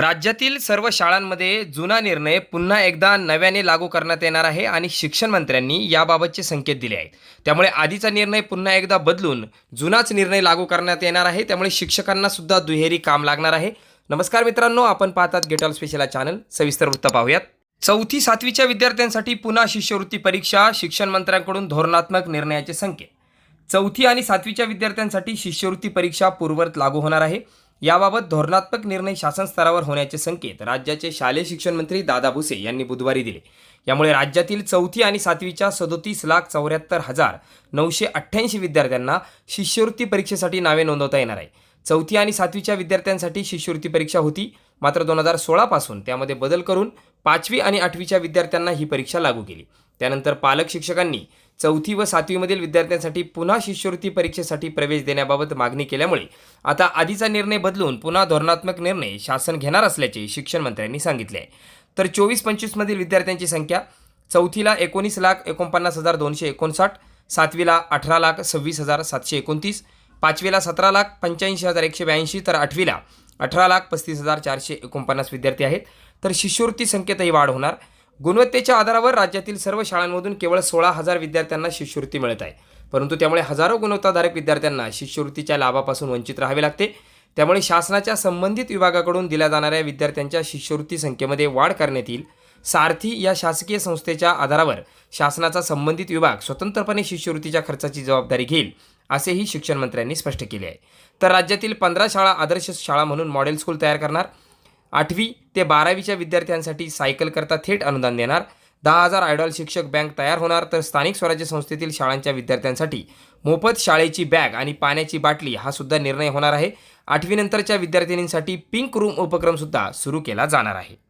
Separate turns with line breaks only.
राज्यातील सर्व शाळांमध्ये जुना निर्णय पुन्हा एकदा नव्याने लागू करण्यात येणार आहे आणि शिक्षण मंत्र्यांनी याबाबतचे संकेत दिले आहेत. त्यामुळे आधीचा निर्णय पुन्हा एकदा बदलून जुनाच निर्णय लागू करण्यात येणार आहे. त्यामुळे शिक्षकांना सुद्धा दुहेरी काम लागणार आहे. नमस्कार मित्रांनो आपण पाहतात गेटॉल स्पेशल चॅनल सविस्तर वृत्त पाहूयात. चौथी सातवीच्या विद्यार्थ्यांसाठी पुन्हा शिष्यवृत्ती परीक्षा शिक्षण मंत्र्यांकडून धोरणात्मक निर्णयाचे संकेत. चौथी आणि सातवीच्या विद्यार्थ्यांसाठी शिष्यवृत्ती परीक्षा पूर्ववत लागू होणार आहे. याबाबत धोरणात्मक निर्णय शासन स्तरावर होण्याचे संकेत राज्याचे शालेय शिक्षण मंत्री दादा भुसे यांनी बुधवारी दिले. यामुळे राज्यातील चौथी आणि सातवीच्या सदोतीस लाख चौऱ्याहत्तर हजार नऊशे अठ्ठ्याऐंशी विद्यार्थ्यांना शिष्यवृत्ती परीक्षेसाठी नावे नोंदवता येणार आहे. चौथी आणि सातवीच्या विद्यार्थ्यांसाठी शिष्यवृत्ती परीक्षा होती. मात्र दोन हजार सोळापासून त्यामध्ये बदल करून पाचवी आणि आठवीच्या विद्यार्थ्यांना ही परीक्षा लागू केली. त्यानंतर पालक शिक्षकांनी चौथी व सातवीमधील विद्यार्थ्यांसाठी पुन्हा शिष्यवृत्ती परीक्षेसाठी प्रवेश देण्याबाबत मागणी केल्यामुळे आता आधीचा निर्णय बदलून पुन्हा धोरणात्मक निर्णय शासन घेणार असल्याचे शिक्षण मंत्र्यांनी सांगितले. आहे तर चोवीस पंचवीसमधील विद्यार्थ्यांची संख्या चौथीला एकोणीस लाख एकोणपन्नास हजार दोनशे एकोणसाठ सातवीला अठरा लाख सव्वीस हजार सातशे एकोणतीस पाचवीला सतरा लाख पंच्याऐंशी हजार एकशे ब्याऐंशी तर आठवीला अठरा लाख पस्तीस हजार चारशे एकोणपन्नास विद्यार्थी आहेत. तर शिष्यवृत्ती संख्येतही वाढ होणार. गुणवत्तेच्या आधारावर राज्यातील सर्व शाळांमधून केवळ सोळा हजार विद्यार्थ्यांना शिष्यवृत्ती मिळत आहे. परंतु त्यामुळे हजारो गुणवत्ताधारक विद्यार्थ्यांना शिष्यवृत्तीच्या लाभापासून वंचित राहावे लागते. त्यामुळे शासनाच्या संबंधित विभागाकडून दिल्या जाणाऱ्या विद्यार्थ्यांच्या शिष्यवृत्ती संख्येमध्ये वाढ करण्यात येईल. सारथी या शासकीय संस्थेच्या आधारावर शासनाचा संबंधित विभाग स्वतंत्रपणे शिष्यवृत्तीच्या खर्चाची जबाबदारी घेईल असेही शिक्षण मंत्र्यांनी स्पष्ट केले आहे. तर राज्यातील पंधरा शाळा आदर्श शाळा म्हणून मॉडेल स्कूल तयार करणार आठवी ते बारावीच्या विद्यार्थ्यांसाठी सायकलकरता थेट अनुदान देणार. दहा हजार आयडॉल शिक्षक बँक तयार होणार तर स्थानिक स्वराज्य संस्थेतील शाळांच्या विद्यार्थ्यांसाठी मोफत शाळेची बॅग आणि पाण्याची बाटली हा सुद्धा निर्णय होणार आहे. आठवीनंतरच्या विद्यार्थिनींसाठी पिंक रूम उपक्रमसुद्धा सुरू केला जाणार आहे.